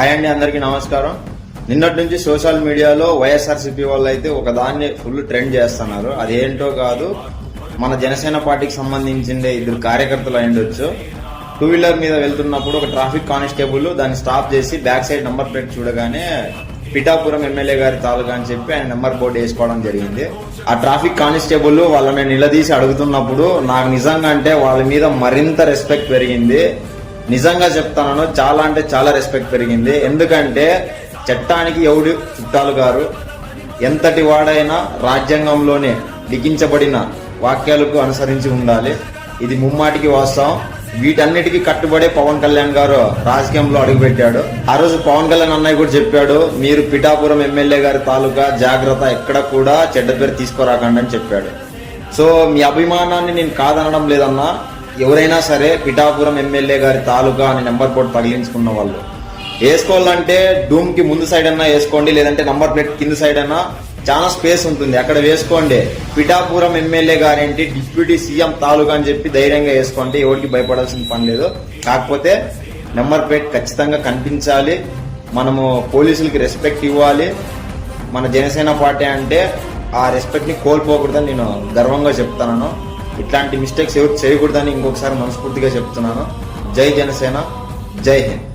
Hi అండి అందరికీ నమస్కారం. నిన్నటి నుంచి సోషల్ మీడియాలో వైఎస్ఆర్సీపీ వాళ్ళు అయితే ఒక దాన్ని ఫుల్ ట్రెండ్ చేస్తున్నారు. అది ఏంటో కాదు మన జనసేన పార్టీకి సంబంధించిందే ఇద్దరు కార్యకర్తలు అయిండొచ్చు టూ వీలర్ మీద వెళ్తున్నప్పుడు ఒక ట్రాఫిక్ కానిస్టేబుల్ దాన్ని స్టాప్ చేసి బ్యాక్ సైడ్ నెంబర్ ప్లేట్ చూడగానే పిఠాపురం ఎమ్మెల్యే గారి తాలూకా అని చెప్పి ఆయన నెంబర్ బోర్డు వేసుకోవడం జరిగింది. ఆ ట్రాఫిక్ కానిస్టేబుల్ వాళ్ళని నిలదీసి అడుగుతున్నప్పుడు నాకు నిజంగా అంటే వాళ్ళ మీద మరింత రెస్పెక్ట్ పెరిగింది. నిజంగా చెప్తాను చాలా అంటే చాలా రెస్పెక్ట్ పెరిగింది. ఎందుకంటే చట్టానికి ఎవడు చుట్టాలు గారు? ఎంతటి వాడైనా రాజ్యాంగంలోనే లిఖించబడిన వాక్యాలకు అనుసరించి ఉండాలి. ఇది ముమ్మాటికి వాస్తవం. వీటన్నిటికీ కట్టుబడే పవన్ కళ్యాణ్ గారు రాజకీయంలో అడుగుపెట్టాడు. ఆ రోజు పవన్ కళ్యాణ్ అన్నయ్య కూడా చెప్పాడు మీరు పిఠాపురం ఎమ్మెల్యే గారి తాలూకా జాగ్రత్త ఎక్కడ కూడా చెడ్డ పేరు తీసుకురాకండి అని చెప్పాడు. సో మీ అభిమానాన్ని నేను కాదనడం లేదన్నా ఎవరైనా సరే పిఠాపురం ఎమ్మెల్యే గారి తాలూకా అని నెంబర్ బోర్డు తగిలించుకున్న వాళ్ళు. వేసుకోవాలంటే డూమ్కి ముందు సైడ్ అన్నా వేసుకోండి లేదంటే నంబర్ ప్లేట్ కింద సైడ్ అన్నా చాలా స్పేస్ ఉంటుంది. అక్కడ వేసుకోండి. పిఠాపురం ఎమ్మెల్యే గారేంటి? డిప్యూటీ సీఎం తాలూకా అని చెప్పి ధైర్యంగా వేసుకోండి. ఎవరికి భయపడాల్సిన పని లేదు. కాకపోతే నెంబర్ ప్లేట్ ఖచ్చితంగా కనిపించాలి. మనము పోలీసులకి రెస్పెక్ట్ ఇవ్వాలి. మన జనసేన పార్టీ అంటే ఆ రెస్పెక్ట్ని కోల్పోకూడదని నేను గర్వంగా చెప్తాను. ఇట్లాంటి మిస్టేక్స్ ఎవరు చేయకూడదని ఇంకొకసారి మనస్ఫూర్తిగా చెప్తున్నాను. జై జనసేన జై హింద్.